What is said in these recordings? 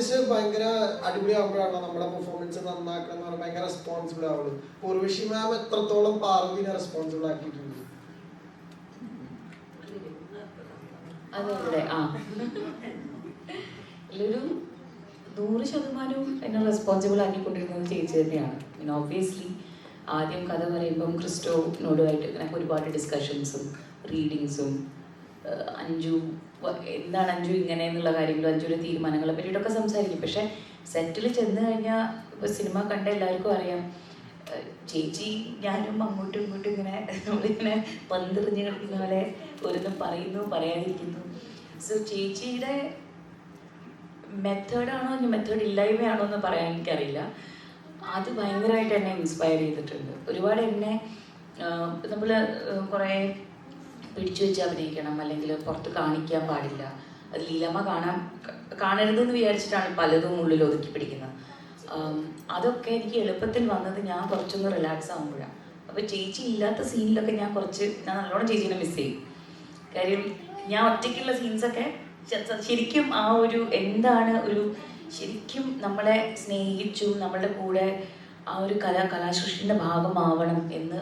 Artist ഭയങ്കര അടിപൊളിയാകുമ്പോഴാണോ നമ്മുടെ performance നന്നാക്കണം എന്ന് ഭയങ്കര റെസ്പോൺസിബിൾ ആവുള്ളൂ. ഉർവശി മാം എത്രത്തോളം പാർവതിനെ റെസ്പോൺസിബിൾ ആക്കിയിട്ടുണ്ട്. അതെ ആ. നൂറ് ശതമാനവും എന്നെ റെസ്പോൺസിബിൾ ആക്കിക്കൊണ്ടിരുന്നത് ചേച്ചി തന്നെയാണ്. പിന്നെ ഓബിയസ്ലി ആദ്യം കഥ പറയുമ്പം ക്രിസ്റ്റോനോടുമായിട്ട് ഞങ്ങൾക്ക് ഒരുപാട് ഡിസ്കഷൻസും റീഡിങ്സും അഞ്ചു വ- എന്താണ് അഞ്ജു ഇങ്ങനെ എന്നുള്ള കാര്യങ്ങൾ അഞ്ചുവിന്റെ തീരുമാനങ്ങളെ പറ്റിയിട്ടൊക്കെ സംസാരിക്കും. പക്ഷെ സെറ്റിൽ ചെന്ന് കഴിഞ്ഞാൽ ഇപ്പോൾ സിനിമ കണ്ട എല്ലാവർക്കും അറിയാം. ചേച്ചി ഞാനും അങ്ങോട്ടും ഇങ്ങോട്ടും ഇങ്ങനെ നമ്മളിങ്ങനെ പന്തെറിഞ്ഞ് കളിക്കുന്ന പോലെ ഓരോന്നും പറയുന്നു പറയാതിരിക്കുന്നു. സോ ചേച്ചിയുടെ മെത്തേഡാണോ ഇനി മെത്തേഡ് ഇല്ലായ്മയാണോ എന്ന് പറയാൻ എനിക്കറിയില്ല. അത് ഭയങ്കരമായിട്ട് എന്നെ ഇൻസ്പയർ ചെയ്തിട്ടുണ്ട്. ഒരുപാട് എന്നെ നമ്മൾ കുറേ പിടിച്ചു വെച്ച് അഭിനയിക്കണം അല്ലെങ്കിൽ പുറത്ത് കാണിക്കാൻ പാടില്ല. അത് ലീലമ്മ കാണാൻ കാണരുതെന്ന് വിചാരിച്ചിട്ടാണ് പലതും ഉള്ളിൽ ഒതുക്കി പിടിക്കുന്നത്. അതൊക്കെ എനിക്ക് എളുപ്പത്തിൽ വന്നത് ഞാൻ കുറച്ചൊന്ന് റിലാക്സ് ആകുമ്പോഴാണ് അപ്പോൾ ചേച്ചി ഇല്ലാത്ത സീനിലൊക്കെ ഞാൻ കുറച്ച് ഞാൻ നല്ലോണം ചേച്ചീനെ മിസ് ചെയ്യും. കാര്യം ഞാൻ ഒറ്റയ്ക്കുള്ള സീൻസൊക്കെ ശരിക്കും ആ ഒരു എന്താണ് ഒരു ശരിക്കും നമ്മളെ സ്നേഹിച്ചും നമ്മളുടെ കൂടെ ആ ഒരു കലാ കലാസൃഷ്ടിന്റെ ഭാഗമാവണം എന്ന്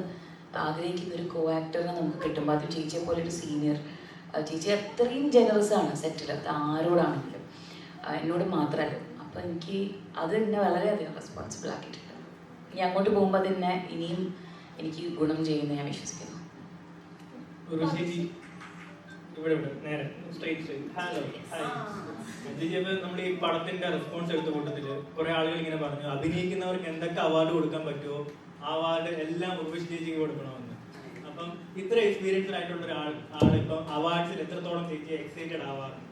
ആഗ്രഹിക്കുന്ന ഒരു കോ ആക്ടറിനെ നമുക്ക് കിട്ടുമ്പോൾ അത് ചേച്ചിയെ പോലെ ഒരു സീനിയർ ചേച്ചി അത്രയും ജനറസ് ആണ് സെറ്റിൽ അത് ആരോടാണെങ്കിലും. എന്നോട് മാത്രമല്ല അപ്പം എനിക്ക് അത് എന്നെ വളരെയധികം റെസ്പോൺസിബിൾ ആക്കിയിട്ടുണ്ട്. ഇനി അങ്ങോട്ട് പോകുമ്പോൾ അത് എന്നെ ഇനിയും എനിക്ക് ഗുണം ചെയ്യുമെന്ന് ഞാൻ വിശ്വസിക്കുന്നു. ഇവിടെ ഇവിടെ നേരെ സ്ട്രേറ്റ് സ്ട്രേറ്റ് ഹലോ ഹായ് ചേച്ചി നമ്മൾ ഈ പടത്തിന്റെ റെസ്പോൺസ് എടുത്ത കൂട്ടത്തിൽ കുറെ ആളുകൾ ഇങ്ങനെ പറഞ്ഞു അഭിനയിക്കുന്നവർക്ക് എന്തൊക്കെ അവാർഡ് കൊടുക്കാൻ പറ്റുമോ ആ അവാർഡ് എല്ലാം ഉർവശി ചേച്ചിക്ക് കൊടുക്കണമെന്ന്. അപ്പം ഇത്ര എക്സ്പീരിയൻസ്ഡ് ആയിട്ടുള്ള ഒരാൾ ആളിപ്പം അവാർഡ്സിൽ എത്രത്തോളം ചേച്ചി എക്സൈറ്റഡ് ആവാറുണ്ട്?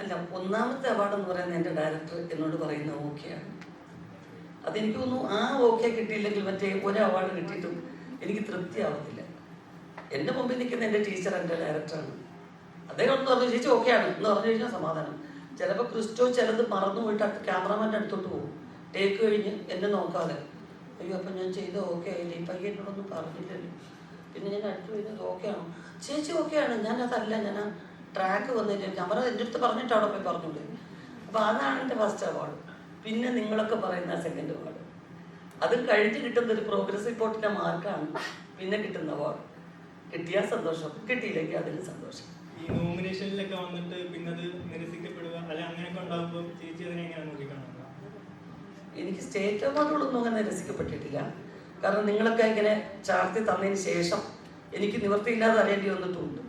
അല്ല ഒന്നാമത്തെ അവാർഡ് എന്ന് പറയുന്നത് എന്റെ ഡയറക്ടർ എന്നോട് പറയുന്ന ഓക്കെയാണ് അതെനിക്ക് തോന്നുന്നു ആ ഓക്കെ കിട്ടിയില്ലെങ്കിൽ മറ്റേ ഒരു അവാർഡ് കിട്ടിയിട്ടും എനിക്ക് തൃപ്തിയാവത്തില്ല. എന്റെ മുമ്പിൽ നിൽക്കുന്ന എന്റെ ടീച്ചർ എന്റെ ഡയറക്ടറാണ് അദ്ദേഹം ഒന്ന് പറഞ്ഞു ചേച്ചി ആണ്. എന്ന് പറഞ്ഞു കഴിഞ്ഞാൽ സമാധാനം. ചിലപ്പോൾ ക്രിസ്റ്റോ ചിലത് മറന്നു പോയിട്ട് അടുത്ത് ക്യാമറമാന്റെ അടുത്തോട്ട് പോകും. ടേക്ക് കഴിഞ്ഞ് എന്നെ നോക്കാതെ. അയ്യോ അപ്പം ഞാൻ ചെയ്ത ഓക്കെ ആയില്ലേ? ഈ പയ്യ എന്നോടൊന്നും പറഞ്ഞില്ലല്ലോ. പിന്നെ ഞാൻ അടുത്ത് വരുന്നത് ആണോ. ചേച്ചി ഓക്കെയാണ് ഞാൻ അതല്ല. ഞാൻ ആ ട്രാക്ക് വന്നിട്ട് ക്യാമറ എന്റെ അടുത്ത് പറഞ്ഞിട്ട് അവിടെ പോയി പറഞ്ഞോളൂ. അപ്പോൾ അതാണ് എന്റെ ഫസ്റ്റ് അവാർഡ് പിന്നെ നിങ്ങളൊക്കെ പറയുന്ന സെക്കൻഡ് അവാർഡ് അത് കഴിഞ്ഞ് കിട്ടുന്ന ഒരു പ്രോഗ്രസ് റിപ്പോർട്ടിന്റെ മാർക്കാണ് പിന്നെ കിട്ടുന്ന അവാർഡ് കിട്ടിയാൽ സന്തോഷം കിട്ടിയില്ലെങ്കിൽ അതിന് സന്തോഷം. ഈ നോമിനേഷനിലൊക്കെ വന്നിട്ട് പിന്നെ അത് നിരസിക്കപ്പെടുക അല്ലെ അങ്ങനെയൊക്കെ ഉണ്ടാകുമ്പോൾ ചേച്ചി അതിനെ എങ്ങനെയാണ് നോക്കിക്കാണുന്നത്? എനിക്ക് സ്റ്റേറ്റ് അവാർഡുകളൊന്നും അങ്ങനെ നിരസിക്കപ്പെട്ടിട്ടില്ല. കാരണം നിങ്ങളൊക്കെ ഇങ്ങനെ ചാർത്തി തന്നതിന് ശേഷം എനിക്ക് നിവൃത്തിയില്ലാതെ അറിയേണ്ടി വന്നിട്ടുണ്ട്.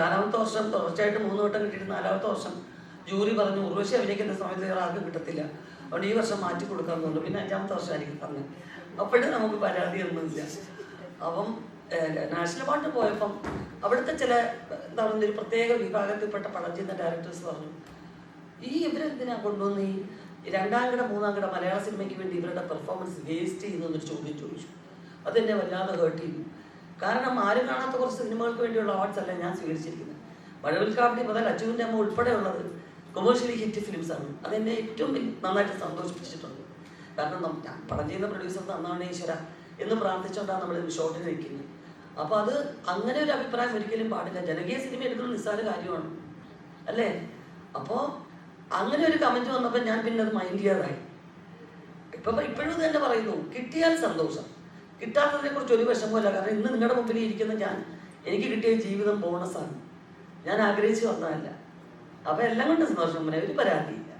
നാലാമത്തെ വർഷം തുടർച്ചയായിട്ട് മൂന്ന് വട്ടം കിട്ടിയിട്ട് നാലാമത്തെ വർഷം ജൂറി പറഞ്ഞു ഉർവശി അഭിനയിക്കുന്ന സമയത്ത് വേറെ ആർക്കും കിട്ടത്തില്ല. അതുകൊണ്ട് ഈ വർഷം മാറ്റി കൊടുക്കാൻ തോന്നുന്നു പിന്നെ അഞ്ചാമത്തെ വർഷം ആയിരിക്കും തന്നെ അപ്പോഴും നമുക്ക് പരാതി പരാതിയൊന്നുമില്ല അപ്പം നാഷണൽ അവാർഡ് പോയപ്പം അവിടുത്തെ ചില എന്താ പറയുക ഒരു പ്രത്യേക വിഭാഗത്തിൽപ്പെട്ട പടം ചെയ്യുന്ന ഡയറക്ടേഴ്സ് പറഞ്ഞു ഈ ഇവരെന്തിനാ കൊണ്ടുവന്ന് ഈ രണ്ടാം കിട മൂന്നാം കിട മലയാള സിനിമയ്ക്ക് വേണ്ടി ഇവരുടെ പെർഫോമൻസ് വേസ്റ്റ് ചെയ്യുന്നു എന്നൊരു ചോദ്യം ചോദിച്ചു. അതെന്നെ വല്ലാതെ ഹേർട്ട് ചെയ്തു. കാരണം ആരും കാണാത്ത കുറച്ച് സിനിമകൾക്ക് വേണ്ടിയുള്ള അവാർഡ്സ് അല്ല ഞാൻ സ്വീകരിച്ചിരിക്കുന്നത്? മഴവിൽക്കാവിന്റെ മുതൽ അച്ചുവിന്റെ അമ്മ ഉൾപ്പെടെയുള്ളത് കൊമേഴ്ഷ്യലി ഹിറ്റ് ഫിലിംസ് ആണ്. അതെന്നെ ഏറ്റവും നന്നായിട്ട് സന്തോഷിപ്പിച്ചിട്ടുണ്ട്. കാരണം പടം ചെയ്യുന്ന പ്രൊഡ്യൂസർ നന്നാണ് ഈശ്വര എന്ന് പ്രാർത്ഥിച്ചുകൊണ്ടാണ് നമ്മൾ ഷോട്ടിൽ നിൽക്കുന്നത്. അപ്പോൾ അത് അങ്ങനെ ഒരു അഭിപ്രായം ഒരിക്കലും പാടില്ല. ജനകീയ സിനിമ എടുക്കുന്നത് നിസ്സാര കാര്യമാണ്. അല്ലേ? അപ്പോൾ അങ്ങനെ ഒരു കമന്റ് വന്നപ്പോൾ ഞാൻ പിന്നെ അത് മൈൻഡ് ചെയ്യാതായി. ഇപ്പം ഇപ്പോഴും തന്നെ പറയുന്നു. കിട്ടിയാൽ സന്തോഷം. കിട്ടാത്തതിനെ കുറിച്ച് ഒരു വിഷമമില്ല കാരണം ഇന്ന് നിങ്ങളുടെ മുമ്പിൽ ഇരിക്കുന്ന ഞാൻ എനിക്ക് കിട്ടിയ ജീവിതം ബോണസാണ് ഞാൻ ആഗ്രഹിച്ചു വന്നതല്ല. അപ്പൊ എല്ലാം കൊണ്ട് സന്തോഷം. ഒരു പരാതിയില്ല.